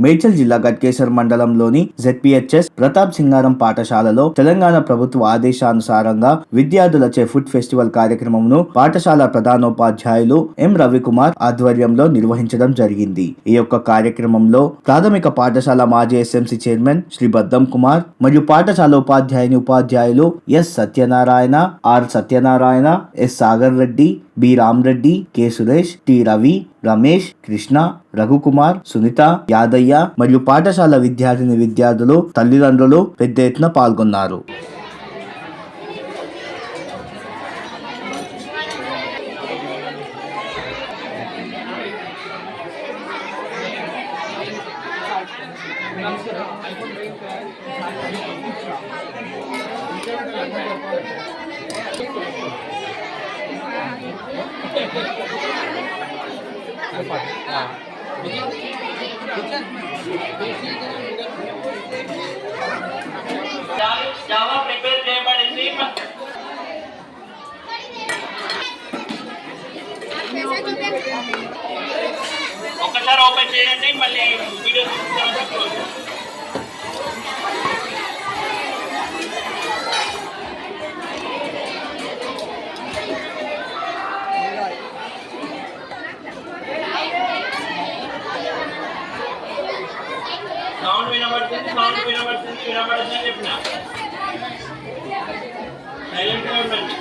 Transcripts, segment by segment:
మేడ్చల్ జిల్లా గట్కేసర్ మండలంలోని జెడ్పీహెచ్ఎస్ ప్రతాప్ సింగారం పాఠశాలలో తెలంగాణ ప్రభుత్వ ఆదేశానుసారంగా విద్యార్థులచే ఫుడ్ ఫెస్టివల్ కార్యక్రమంను పాఠశాల ప్రధానోపాధ్యాయులు ఎం రవికుమార్ ఆధ్వర్యంలో నిర్వహించడం జరిగింది. ఈ యొక్క కార్యక్రమంలో ప్రాథమిక పాఠశాల మాజీ ఎస్ఎంసీ చైర్మన్ శ్రీ బద్దం కుమార్ మరియు పాఠశాల ఉపాధ్యాయుని ఉపాధ్యాయులు S Satyanarayana R Satyanarayana S Sagar Reddy B. Ramreddy K. Suresh T. Ravi Ramesh Krishna Raghukumar Sunitha Yadaiah మరియు పాఠశాల విద్యార్థిని విద్యార్థులు తల్లిదండ్రులు పెద్ద ఎత్తున పాల్గొన్నారు. జావా ప్రిపేర్ చేయబడింది. ఒకసారి ఓపెన్ చేయండి మళ్ళీ వీడియో చూసుకోవాలి సౌండ్ వినబడుతుంది సౌండ్ వినబడుతుంది వినబడుతుంది అని చెప్పిన. సైలెంట్గా ఉండండి.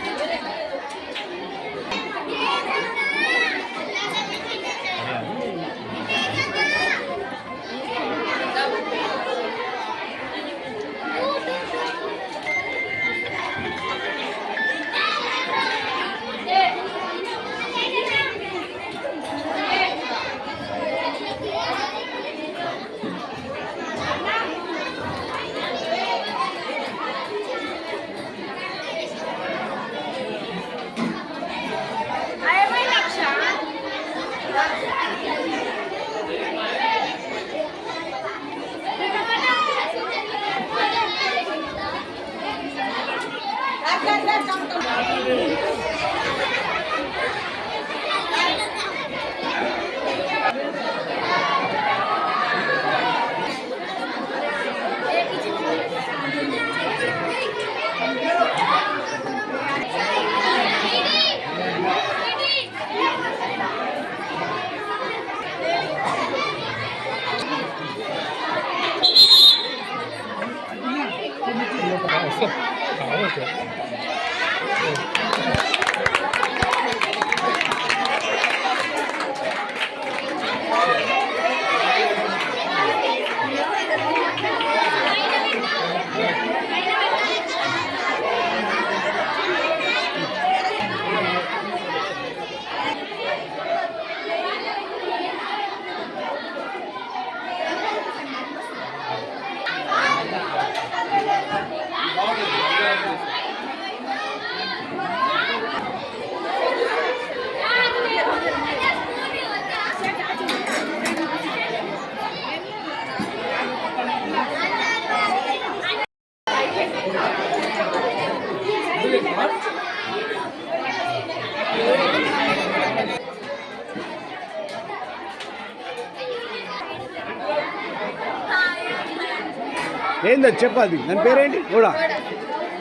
ఏంది చెప్పాలి. దాని పేరేంటి? కూడా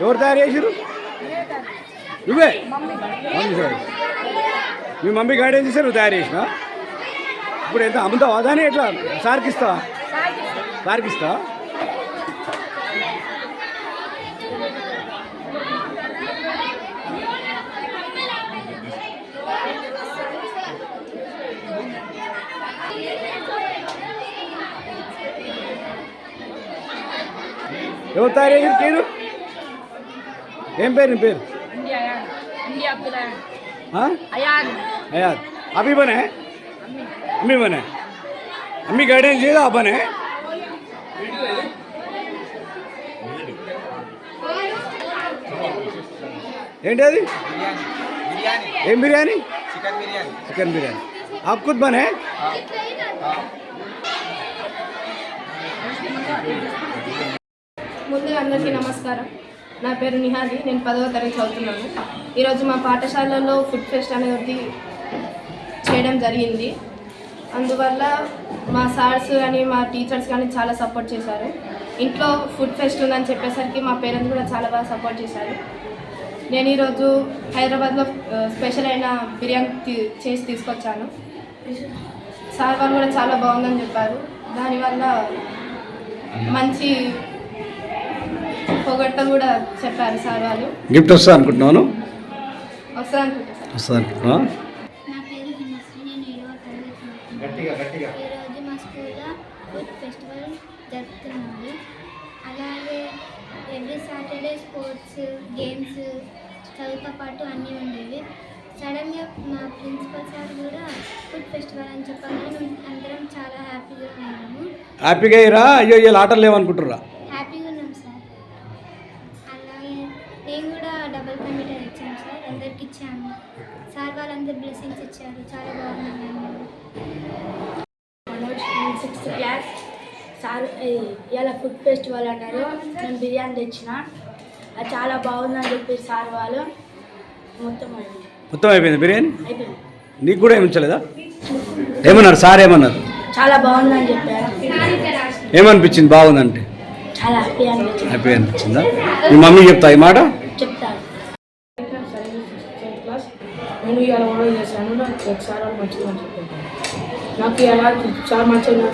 ఎవరు తయారు చేసిరు నువ్వే? మమ్మీ సార్ మీ మమ్మీ గాడి చేశారు? నువ్వు తయారు చేసిన? ఇప్పుడు ఎంత అమ్ముతావా? దాని ఎట్లా? సార్కిస్తావా సార్కిస్తావా ఎవరు తయారు చేసిరు పేరు ఏం పేరు నీ పేరు इंडिया यार इंडिया अब्दुल्ला हाँ? अयान यार आप ही बने अम्मी बने अम्मी गाइडेंस दिएगा आप बने ఏంటి అది ఏం బిర్యానీ చికెన్ బిర్యానీ చికెన్ బిర్యానీ आप खुद बने ముందుగా అందరికీ నమస్కారం. నా పేరు నిహాది నేను పదవ తరగతి చదువుతున్నాను. ఈరోజు మా పాఠశాలలో ఫుడ్ ఫెస్ట్ అనేది చేయడం జరిగింది. అందువల్ల మా సార్స్ కానీ మా టీచర్స్ కానీ చాలా సపోర్ట్ చేశారు. ఇంట్లో ఫుడ్ ఫెస్ట్ ఉందని చెప్పేసరికి మా పేరెంట్స్ కూడా చాలా బాగా సపోర్ట్ చేశారు. నేను ఈరోజు హైదరాబాద్లో స్పెషల్ అయిన బిర్యానీ చేసి తీసుకొచ్చాను. సార్ వాళ్ళు కూడా చాలా బాగుందని చెప్పారు. దానివల్ల మంచి కూడా చెప్పారు సార్ వాళ్ళు. గిఫ్ట్ వస్తా అనుకుంటున్నాను. వస్తా అనుకుంటున్నా. ఈరోజు మా స్కూల్లో ఫుడ్ ఫెస్టివల్ అలాగే ఎవ్రీ సాటర్డే స్పోర్ట్స్ గేమ్స్ చదువుతో పాటు అన్నీ ఉండేవి. సడన్గా మా ప్రిన్సిపల్ సార్ కూడా ఫుడ్ ఫెస్టివల్ అని అందరం చాలా హ్యాపీగా ఉన్నాము. హ్యాపీగా అయ్యారా? అయ్యో అయ్యో ఆటలు లేవనుకుంటుర్రా? సార్ ఇవాళ ఫుడ్ ఫెస్టివల్ అన్నారు. నేను బిర్యానీ తెచ్చిన. అది చాలా బాగుందని చెప్పి సార్ వాళ్ళు. మొత్తం అది మొత్తం అయిపోయింది బిర్యానీ? అయిపోయింది. నీకు కూడా ఏమి ఇచ్చలేదా ఏమన్నారు సార్ ఏమన్నారు? చాలా బాగుందని చెప్పారు. ఏమనిపించింది? బాగుందంటే? చాలా హ్యాపీ అనిపించింది. హ్యాపీ అనిపించిందా? మీ మమ్మీ చెప్తా ఈ మాట? క్లాస్ నేను చేశాను. నాకు ఒకసారి మంచిగా అని చెప్పాను నాకు ఇలా చాలా మంచిగా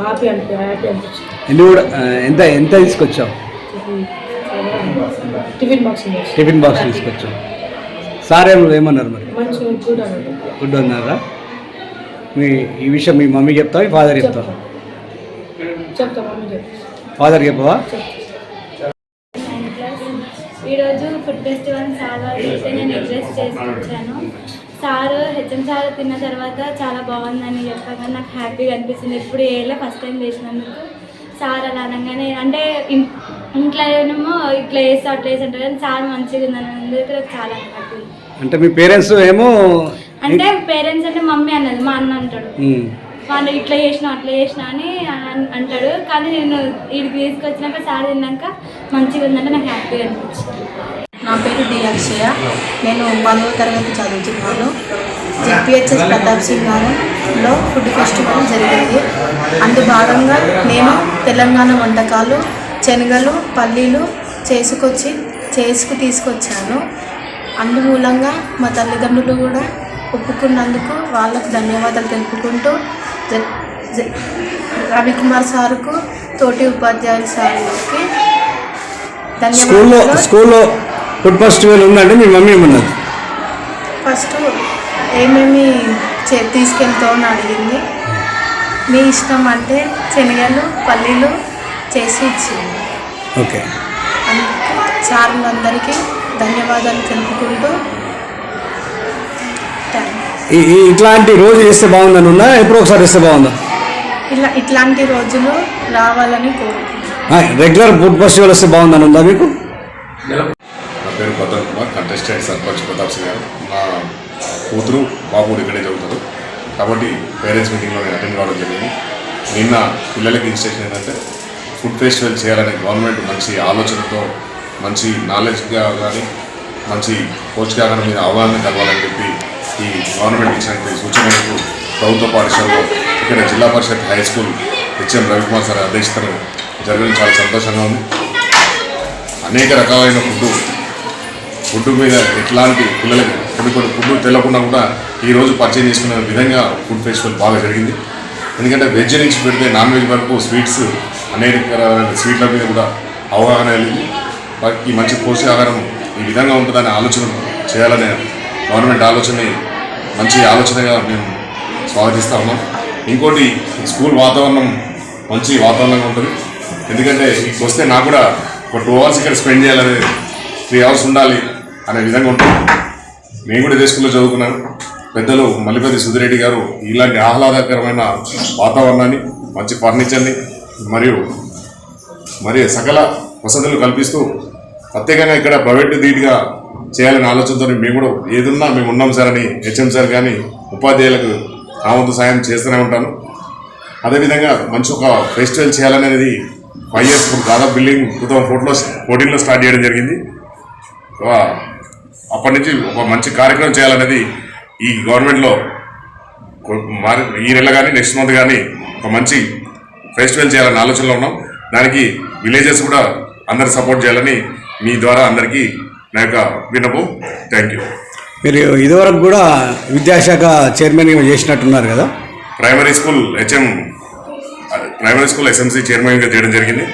ఉందంటే హ్యాపీ అనిపి హ్యాపీ అనిపించింది ఎన్ని కూడా ఎంత ఎంత తీసుకొచ్చావు? టిఫిన్ బాక్స్ చేసి టిఫిన్ బాక్స్ తీసుకొచ్చావు. సార్ ఏమన్నారు మరి? గుడ్ అన్నారా. మీ ఈ విషయం మీ మమ్మీ చెప్తావా మీ ఫాదర్ చెప్తావా? ఫాదర్ చెప్పవా? ఈరోజు ఫుడ్ ఫెస్టివల్ చెప్తే నేను అడ్రస్ చేసుకొచ్చాను. సార్ హెచ్ఎం సార్ తిన్న తర్వాత చాలా బాగుందని చెప్పగా నాకు హ్యాపీగా అనిపిస్తుంది. ఎప్పుడు ఏళ్ళ ఫస్ట్ టైం చేసినందుకు సార్ అలా అనగానే అంటే ఇంట్లో ఏమో ఇట్లా వేస్తా అట్లా వేసి అంటారు కానీ సార్ మంచిగా ఉందని అందుకు నాకు చాలా హ్యాపీ. అంటే మీ పేరెంట్స్ ఏమో అంటే పేరెంట్స్ అంటే మమ్మీ అన్నది మా అన్న అంటాడు. వాళ్ళు ఇట్లా చేసిన అట్లా చేసిన అని అన్- అంటాడు. కానీ నేను వీడికి తీసుకొచ్చినాక సార్ తిన్నాక మంచిగా ఉందంటే నాకు హ్యాపీగా అనిపించింది. నా పేరు డి అక్షయ నేను పదవ తరగతి చదువుతున్నాను. జెడ్పిహెచ్ఎస్ ప్రతాప్ సింగారంలో ఫుడ్ ఫెస్టివల్ జరిగింది. అందు భాగంగా నేను తెలంగాణ వంటకాలు శనగలు పల్లీలు చేసుకొచ్చి చేసుకు తీసుకొచ్చాను. అందుమూలంగా మా తల్లిదండ్రులు కూడా ఒప్పుకున్నందుకు వాళ్ళకు ధన్యవాదాలు తెలుపుకుంటూ రవికుమార్ సార్కు తోటి ఉపాధ్యాయుల సార్కి స్కూల్లో ధన్యవాదాలు. స్కూల్లో ఫుడ్ ఫెస్టివల్ ఉందంటే మీ మమ్మీ ఏమన్నది? ఫస్ట్ ఏమేమి చే తీసుకెళ్తావు అని అడిగింది. మీ ఇష్టం అంటే శనగలు పల్లీలు చేసి ఇచ్చింది. ఓకే. సార్లందరికీ ధన్యవాదాలు తెలుపుకుంటూ ఇట్లాంటి రోజు చేస్తే బాగుందని ఉందా? ఎప్పుడో ఒకసారి చేస్తే బాగుందా? ఇలా ఇట్లాంటి రోజులు రావాలని కోరుకుంటున్నాను. రెగ్యులర్ ఫుడ్ ఫెస్టివల్ వస్తే బాగుందని ఉందా మీకు? పేరు భద్రన్ కుమార్ కంటెస్టెంట్ సర్పంచ్ ప్రతాప్ సింగ్ గారు. నా కూతురు బాబు కూడా ఇక్కడే చదువుతారు కాబట్టి పేరెంట్స్ మీటింగ్లో నేను అటెండ్ కావడం జరిగింది. నిన్న పిల్లలకి ఇన్స్ట్రక్షన్ ఏంటంటే ఫుడ్ ఫెస్టివల్ చేయాలనే గవర్నమెంట్ మంచి ఆలోచనతో మంచి నాలెడ్జ్గా కానీ మంచి పోషకాహారం మీద అవగాహన కలవాలని చెప్పి ఈ గవర్నమెంట్ ఇచ్చినటువంటి సూచనలకు ప్రభుత్వ పాఠశాలలో ఇక్కడ Zilla Parishad high school HM Ravikumar sir అధ్యక్షతను జరగడం చాలా సంతోషంగా ఉంది. అనేక రకాలైన ఫుడ్ ఫుడ్ మీద ఎట్లాంటి పిల్లలకి కొన్ని కొన్ని ఫుడ్ తెలియకుండా కూడా ఈరోజు పర్చేజ్ చేసుకునే విధంగా ఫుడ్ ఫెస్టివల్ బాగా జరిగింది. ఎందుకంటే వెజ్ నుంచి పెడితే నాన్ వెజ్ వరకు స్వీట్స్ అనేక స్వీట్ల మీద కూడా అవగాహన కలిగింది. ఈ మంచి పోషకాహారం ఈ విధంగా ఉంటుందనే ఆలోచన చేయాలనే గవర్నమెంట్ ఆలోచన మంచి ఆలోచనగా మేము స్వాగతిస్తా ఉన్నాం. ఇంకోటి స్కూల్ వాతావరణం మంచి వాతావరణంగా ఉంటుంది. ఎందుకంటే వస్తే నాకు కూడా ఒక టూ అవర్స్ ఇక్కడ స్పెండ్ చేయాలనే త్రీ అవర్స్ ఉండాలి అనే విధంగా ఉంటుంది. నేను కూడా ఇదే స్కూల్లో చదువుకున్నాను. పెద్దలు మల్లిపతి సుధిరెడ్డి గారు ఇలాంటి ఆహ్లాదకరమైన వాతావరణాన్ని మంచి ఫర్నిచర్ని మరియు మరి సకల వసతులు కల్పిస్తూ ప్రత్యేకంగా ఇక్కడ ప్రైవేట్ ధీటుగా చేయాలనే ఆలోచనతో మేము కూడా ఏదున్నా మేము ఉన్నాం సార్ అని హెచ్ఎం సార్ కానీ ఉపాధ్యాయులకు నా వంతు సాయం చేస్తూనే ఉంటాను. అదేవిధంగా మంచి ఒక ఫెస్టివల్ చేయాలనేది ఫైవ్ ఇయర్స్ దాదాపు బిల్డింగ్ టూ థౌసండ్ ఫోర్లో ఫోర్టీన్లో స్టార్ట్ చేయడం జరిగింది. అప్పటి నుంచి ఒక మంచి కార్యక్రమం చేయాలనేది ఈ గవర్నమెంట్లో మారి ఈ నెల కానీ నెక్స్ట్ మంత్ కానీ ఒక మంచి ఫెస్టివల్ చేయాలనే ఆలోచనలో ఉన్నాం. దానికి విలేజెస్ కూడా అందరు సపోర్ట్ చేయాలని మీ ద్వారా అందరికీ నా యొక్క విన్నపం. థ్యాంక్ యూ మీరు ఇదివరకు కూడా విద్యాశాఖ చైర్మన్ చేసినట్టున్నారు కదా? Primary school HM primary school SMC చైర్మన్గా చేయడం జరిగింది.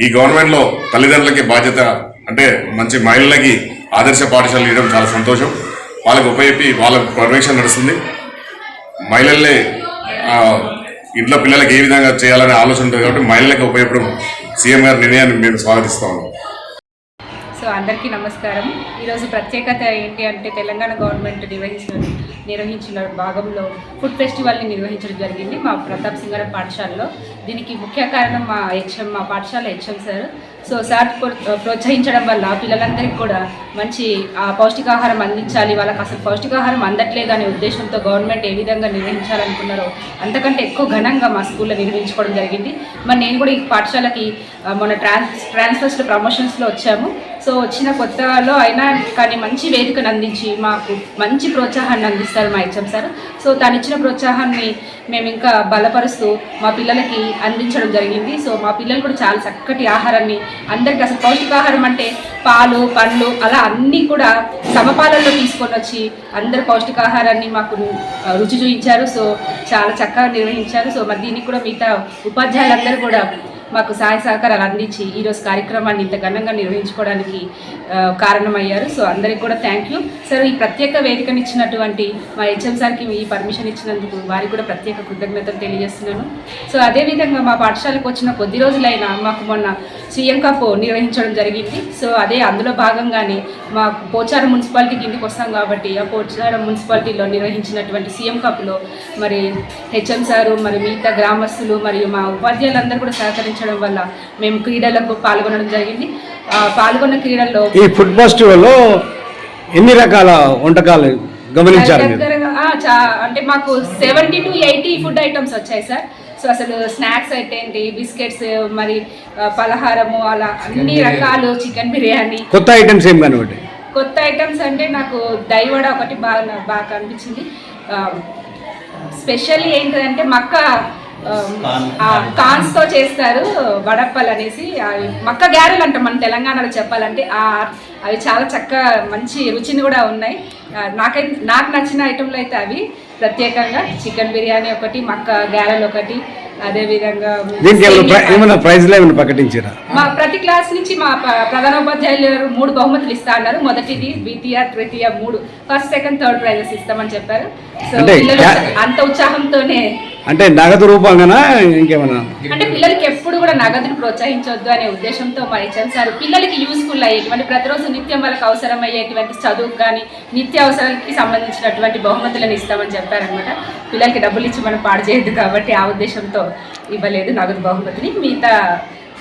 ఈ గవర్నమెంట్లో తల్లిదండ్రులకి బాధ్యత అంటే మంచి మహిళలకి ఆదర్శ పాఠశాలలు ఇవ్వడం చాలా సంతోషం. వాళ్ళకు ఉపయోగి వాళ్ళ పర్యవేక్షణ నడుస్తుంది. మహిళల్ని ఇంట్లో పిల్లలకి ఏ విధంగా చేయాలనే ఆలోచన ఉంటుంది కాబట్టి మహిళలకు ఉపయోగపడం సీఎం గారి నిర్ణయాన్ని మేము స్వాగతిస్తా ఉన్నాం. సో అందరికీ నమస్కారం. ఈరోజు ప్రత్యేకత ఏంటి అంటే తెలంగాణ గవర్నమెంట్ నిర్వహించిన నిర్వహించిన భాగంలో ఫుడ్ ఫెస్టివల్ని నిర్వహించడం జరిగింది మా ప్రతాప్ సింగరం పాఠశాలలో. దీనికి ముఖ్య కారణం మా హెచ్ఎం మా పాఠశాల హెచ్ఎం సార్. సో సార్ ప్రోత్సహించడం వల్ల పిల్లలందరికీ కూడా మంచి పౌష్టికాహారం అందించాలి. వాళ్ళకి అసలు పౌష్టికాహారం అందట్లేదు అనే ఉద్దేశంతో గవర్నమెంట్ ఏ విధంగా నిర్వహించాలనుకున్నారో అంతకంటే ఎక్కువ ఘనంగా మా స్కూల్లో నిర్వహించుకోవడం జరిగింది. మరి నేను కూడా ఈ పాఠశాలకి మన మొన్న ట్రాన్స్ ట్రాన్స్ఫర్స్లో ప్రమోషన్స్లో వచ్చాము. సో వచ్చిన కొత్తలో అయినా కానీ మంచి వేదికను అందించి మాకు మంచి ప్రోత్సాహాన్ని అందిస్తారు మా హెచ్ఎం సార్. సో తను ఇచ్చిన ప్రోత్సాహాన్ని మేము ఇంకా బలపరుస్తూ మా పిల్లలకి అందించడం జరిగింది. సో మా పిల్లలు కూడా చాలా చక్కటి ఆహారాన్ని అందరికీ అసలు పౌష్టికాహారం అంటే పాలు పండ్లు అలా అన్నీ కూడా సమపాలల్లో తీసుకొని వచ్చి అందరు పౌష్టికాహారాన్ని మాకు రుచి చూపించారు. సో చాలా చక్కగా నిర్వహించారు. సో మరి దీనికి కూడా మిగతా ఉపాధ్యాయులందరూ కూడా మాకు సహాయ సహకారాలు అందించి ఈరోజు కార్యక్రమాన్ని ఇంత ఘనంగా నిర్వహించుకోవడానికి కారణమయ్యారు. సో అందరికి కూడా థ్యాంక్ యూ సార్ ఈ ప్రత్యేక వేదికను ఇచ్చినటువంటి మా హెచ్ఎం సార్కి ఈ పర్మిషన్ ఇచ్చినందుకు వారికి కూడా ప్రత్యేక కృతజ్ఞతలు తెలియజేస్తున్నాను. సో అదేవిధంగా మా పాఠశాలకు వచ్చిన కొద్ది రోజులైనా మాకు మొన్న సీఎం కప్ నిర్వహించడం జరిగింది. సో అదే అందులో భాగంగానే మా పోచారం మున్సిపాలిటీ కిందికి వస్తాం కాబట్టి ఆ పోచారం మున్సిపాలిటీలో నిర్వహించినటువంటి సీఎం కప్లో మరి హెచ్ఎం సారు మరి మిగతా గ్రామస్తులు మరియు మా ఉపాధ్యాయులందరూ కూడా సహకరించడం వల్ల మేము క్రీడలకు పాల్గొనడం జరిగింది. పాల్గొన్న క్రీడల్లో ఈ ఫుడ్ ఫెస్టివల్లో ఎన్ని రకాల వంటకాలు గమనించారు అంటే మాకు seventy to eighty food items వచ్చాయి సార్. సో అసలు స్నాక్స్ అయితే ఏంటి బిస్కెట్స్ మరి పలహారము అలా అన్ని రకాలు చికెన్ బిర్యానీ. కొత్త ఐటమ్స్ ఏం కనబడి కొత్త ఐటమ్స్ అంటే నాకు దైవడ ఒకటి బాగా బాగా అనిపించింది స్పెషల్లీ ఏంటంటే మక్క కాన్స్తో చేస్తారు వడప్పలు అనేసి. అవి మక్క గ్యారెలు అంటాం మన తెలంగాణలో చెప్పాలంటే. ఆ అవి చాలా చక్కగా మంచి రుచిని కూడా ఉన్నాయి. నాకైతే నాకు నచ్చిన ఐటెంలు అయితే అవి. ప్రత్యేకంగా చికెన్ బిర్యానీ ఒకటి మక్క గ్యారెలు ఒకటి అదేవిధంగా మా ప్రతి క్లాస్ నుంచి మా ప్రధానోపాధ్యాయులు గారు మూడు బహుమతులు ఇస్తా అన్నారు. మొదటిది ద్వితీయ తృతీయ మూడు. ఫస్ట్ సెకండ్ థర్డ్ ప్రైజెస్ ఇస్తామని చెప్పారు. సో అంత ఉత్సాహంతోనే అంటే నగదు రూపంగానా ఇంకేమన్నా? అంటే పిల్లలకి ఎప్పుడు కూడా నగదును ప్రోత్సహించొద్దు అనే ఉద్దేశంతో మరి చేశారు పిల్లలకి యూస్ఫుల్ అయ్యేటువంటి ప్రతిరోజు నిత్యం వాళ్ళకి అవసరమయ్యేటువంటి చదువు చదువుకు కానీ నిత్య అవసరాలకి సంబంధించినటువంటి బహుమతులను ఇస్తామని చెప్పారనమాట పిల్లలకి డబ్బులు ఇచ్చి మనం పాడు చేయొద్దు కాబట్టి ఆ ఉద్దేశంతో ఇవ్వలేదు నగదు బహుమతిని. మిగతా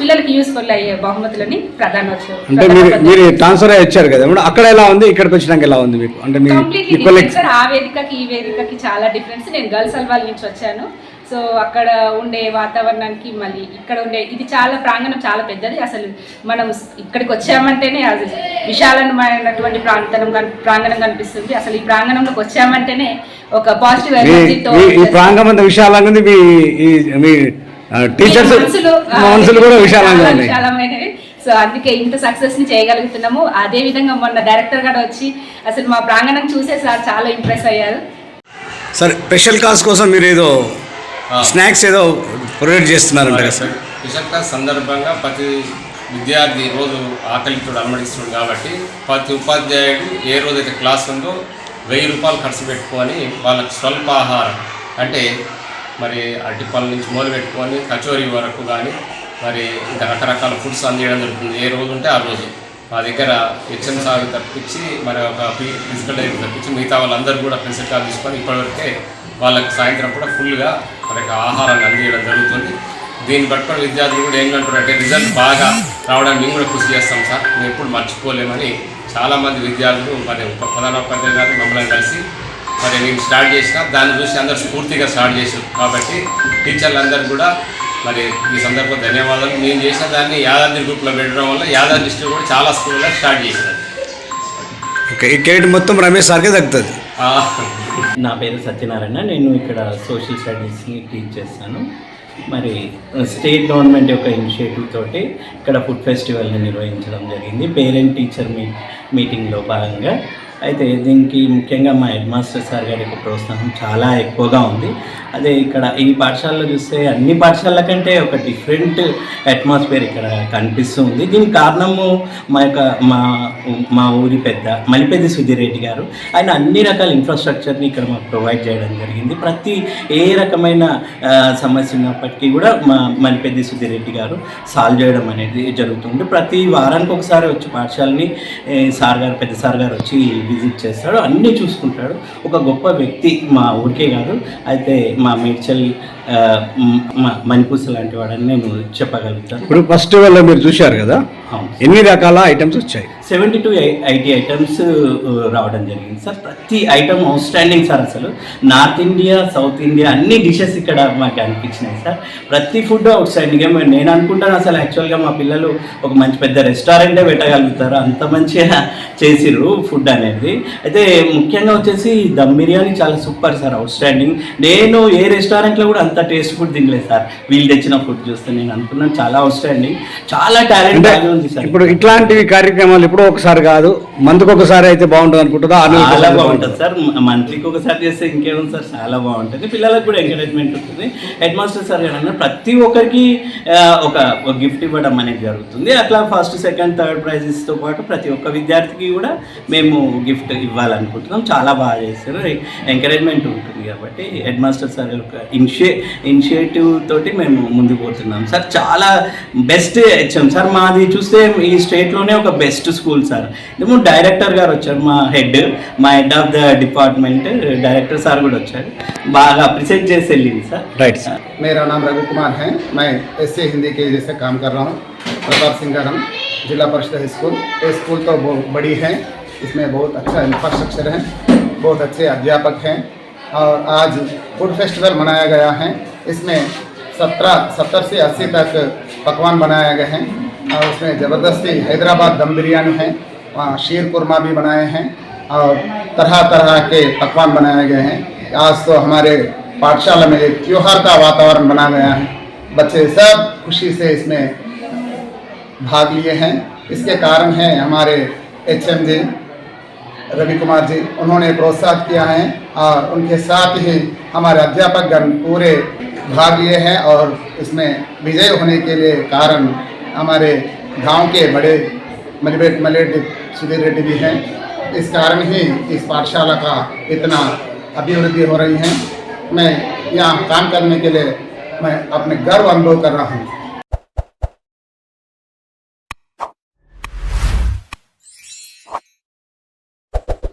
పిల్లలకి యూస్ఫుల్ అయ్యే బహుమతులని ప్రధానోత్సవం అంటే మీరు మీరు ట్రాన్స్ఫర్ వచ్చారు కదా. అక్కడ ఎలా ఉంది? ఇక్కడికి వచ్చినాక ఎలా ఉంది మీకు? అంటే సార్ ఆ వేదికకి ఈ వేదికకి చాలా డిఫరెన్స్ నేను గర్ల్స్ అల్వాల్ నుంచి వచ్చాను. సో అక్కడ ఉండే వాతావరణానికి మళ్ళీ ఇక్కడ ఉండే ఇది చాలా ప్రాంగణం చాలా పెద్దది. అసలు మనం ఇక్కడికి వచ్చామంటేనే అది విశాలమైనటువంటి ప్రాంతం ప్రాంగణం కనిపిస్తుంది. అసలు ఈ ప్రాంగణంలోకి వచ్చామంటేనే ఒక పాజిటివ్ ఎనర్జీతో ఈ ప్రాంగం అంతా విశాలంగా మీ టీచర్స్ మనసులు కూడా విశాలంగా ఉన్నాయి. సో అందుకే ఇంత సక్సెస్ని చేయగలుగుతున్నాము. అదే విధంగా మొన్న డైరెక్టర్ గారు వచ్చి అసలు మా ప్రాంగణం చూసే సార్ చాలా ఇంప్రెస్ అయ్యారు. సరే స్పెషల్ క్లాస్ కోసం మీరు ఏదో స్నాక్స్ ఏదో ప్రొవైడ్ చేస్తున్నారంట కదా. సార్ స్పెషల్ క్లాస్ సందర్భంగా ప్రతి విద్యార్థి రోజు ఆకలితో అలమడిస్తున్నాడు కాబట్టి ప్రతి ఉపాధ్యాయుడు ఏ రోజైతే క్లాస్ ఉందో వెయ్యి రూపాయలు ఖర్చు పెట్టుకొని వాళ్ళకి స్వల్ప ఆహారం అంటే మరి అరటిపళ్ళ నుంచి మొదలు పెట్టుకొని కచోరీ వరకు కానీ మరి ఇంకా రకరకాల ఫుడ్స్ అందించడం జరుగుతుంది. ఏ రోజు ఉంటే ఆ రోజు. మా దగ్గర హెచ్ఎం సాగు తప్పించి మరి ఒక ఫిజికల్ డైరీ తప్పించి మిగతా వాళ్ళందరూ కూడా ప్రిన్సిపల్ కార్డు తీసుకొని ఇప్పటివరకే వాళ్ళకి సాయంత్రం కూడా ఫుల్గా మరి ఆహారాన్ని అందించడం జరుగుతుంది. దీన్ని పట్టుకొని విద్యార్థులు కూడా ఏంటంటారంటే రిజల్ట్ బాగా రావడానికి మేము కూడా కృషి చేస్తాం సార్. మేము ఎప్పుడు మర్చిపోలేమని చాలామంది విద్యార్థులు మరి ఉప ప్రధానోపాధ్యాయులు గారు మమ్మల్ని కలిసి మరి నేను స్టార్ట్ చేసిన దాన్ని చూసి అందరు స్ఫూర్తిగా స్టార్ట్ చేశారు. కాబట్టి టీచర్లు అందరూ కూడా మరి ఈ సందర్భంగా ధన్యవాదాలు. నేను చేసిన దాన్ని యాదాద్రి గ్రూప్లో పెట్టడం వల్ల యాదాద్రి డిస్ట్రిక్ట్ కూడా చాలా స్కూల్లో స్టార్ట్ చేసినారు ఓకే ఈ క్రెడిట్ మొత్తం రమేష్ సార్కే తగ్గుతుంది ఆ, నా పేరు సత్యనారాయణ నేను ఇక్కడ సోషల్ స్టడీస్ని టీచ్ చేస్తాను. మరి స్టేట్ గవర్నమెంట్ యొక్క ఇనిషియేటివ్ తోటి ఇక్కడ ఫుడ్ ఫెస్టివల్ని నిర్వహించడం జరిగింది. పేరెంట్ టీచర్ మీ మీటింగ్లో భాగంగా. అయితే దీనికి ముఖ్యంగా మా హెడ్ మాస్టర్ సార్ గారి యొక్క ప్రోత్సాహం చాలా ఎక్కువగా ఉంది. అదే ఇక్కడ ఈ పాఠశాలలో చూస్తే అన్ని పాఠశాలల కంటే ఒక డిఫరెంట్ అట్మాస్ఫియర్ ఇక్కడ కనిపిస్తుంది దీనికి కారణము మా యొక్క మా మా ఊరి పెద్ద మలిపెద్ది సుధీరెడ్డి గారు. ఆయన అన్ని రకాల ఇన్ఫ్రాస్ట్రక్చర్ని ఇక్కడ మాకు ప్రొవైడ్ చేయడం జరిగింది. ప్రతి ఏ రకమైన సమస్య ఉన్నప్పటికీ కూడా మా మలిపెద్ది సుధీరెడ్డి గారు సాల్వ్ చేయడం అనేది జరుగుతుంది ప్రతి వారానికి ఒకసారి వచ్చి పాఠశాలని సార్ గారు పెద్ద సార్ గారు వచ్చి విజిట్ చేస్తాడు అన్నీ చూసుకుంటాడు. ఒక గొప్ప వ్యక్తి మా ఊరికే కాదు అయితే మా మేడ్చల్ మణిపూస లాంటి వాడని నేను చెప్పగలుగుతాను. ఇప్పుడు ఫస్ట్ వల్ల మీరు చూశారు కదా? ఎన్ని రకాల ఐటమ్స్ వచ్చాయి? సెవెంటీ టూ ఐటీ ఐటమ్స్ రావడం జరిగింది. సార్ ప్రతి ఐటమ్ అవుట్ స్టాండింగ్ సార్ అసలు. నార్త్ ఇండియా సౌత్ ఇండియా అన్ని డిషెస్ ఇక్కడ మాకు అనిపించినాయి సార్. ప్రతి ఫుడ్ అవుట్ స్టాండింగ్ నేను అనుకుంటాను అసలు యాక్చువల్గా మా పిల్లలు ఒక మంచి పెద్ద రెస్టారెంటే పెట్టగలుగుతారు. అంత మంచిగా చేసిర్రు ఫుడ్ అనేది. అయితే ముఖ్యంగా వచ్చేసి దమ్ బిర్యానీ చాలా సూపర్ సార్ అవుట్ స్టాండింగ్ నేను ఏ రెస్టారెంట్లో కూడా అంత టేస్ట్ ఫుడ్ తినలేదు సార్. వీళ్ళు తెచ్చిన ఫుడ్ చూస్తే నేను అనుకున్నాను చాలా అవుట్ స్టాండింగ్ చాలా టాలెంట్ ఇప్పుడు ఇట్లాంటివి కార్యక్రమాలు ఎప్పుడో ఒకసారి కాదు మందుకు ఒకసారి అయితే బాగుంటుంది అనుకుంటుందా? చాలా బాగుంటుంది సార్. మంత్లీకి ఒకసారి చేస్తే ఇంకేముంది సార్? చాలా బాగుంటుంది. పిల్లలకు కూడా ఎంకరేజ్మెంట్ ఉంటుంది. హెడ్ మాస్టర్ సార్ అన్నారు ప్రతి ఒక్కరికి ఒక గిఫ్ట్ ఇవ్వడం అనేది జరుగుతుంది. అట్లా ఫస్ట్ సెకండ్ థర్డ్ ప్రైజెస్తో పాటు ప్రతి ఒక్క విద్యార్థికి కూడా మేము గిఫ్ట్ ఇవ్వాలనుకుంటున్నాం. చాలా బాగా చేస్తారు ఎంకరేజ్మెంట్ ఉంటుంది కాబట్టి హెడ్ మాస్టర్ సార్ యొక్క ఇనిషియే ఇనిషియేటివ్ తోటి మేము ముందుకు పోతున్నాం సార్. చాలా బెస్ట్ హెచ్ఎం సార్. మాది చూస్తే ఈ స్టేట్లోనే ఒక బెస్ట్ స్కూల్ సార్ ఏమో డైరెక్టర్ గారు వచ్చారు మా హెడ్ మా head of the department director sir కూడా వచ్చారు బాగా అప్రిషియేట్ చేసి వెళ్ళింది సార్ రైట్ సార్ मेरा नाम रघु कुमार है मैं एस हिंदी के जैसे काम कर रहा हूँ प्रताप सिंगारम जिला परिषद हाई स्कूल ये स्कूल तो बहुत बड़ी है इसमें बहुत अच्छा इंफ्रास्ट्रक्चर है बहुत अच्छे अध्यापक हैं और आज फूड फेस्टिवल मनाया गया है इसमें सत्रह सत्तर से अस्सी तक पकवान बनाए गए हैं और उसमें ज़बरदस्ती हैदराबाद दम बिरयानी है। वहाँ शीर कुरमा भी बनाए हैं और तरह तरह के पकवान बनाए गए हैं। आज तो हमारे पाठशाला में एक त्यौहार का वातावरण बना गया है। बच्चे सब खुशी से इसमें भाग लिए हैं। इसके कारण है हमारे एच एम जी रवि कुमार जी। उन्होंने प्रोत्साहित किया है और उनके साथ ही हमारे अध्यापकगण पूरे भाग लिए हैं और इसमें विजय होने के लिए कारण हमारे गाँव के बड़े मलिबेट मलेट सुधीर रेड्डी भी हैं। इस कारण ही इस पाठशाला का इतना अभिवृद्धि हो रही है। मैं यहाँ काम करने के लिए मैं अपने गर्व अनुभव कर रहा हूँ।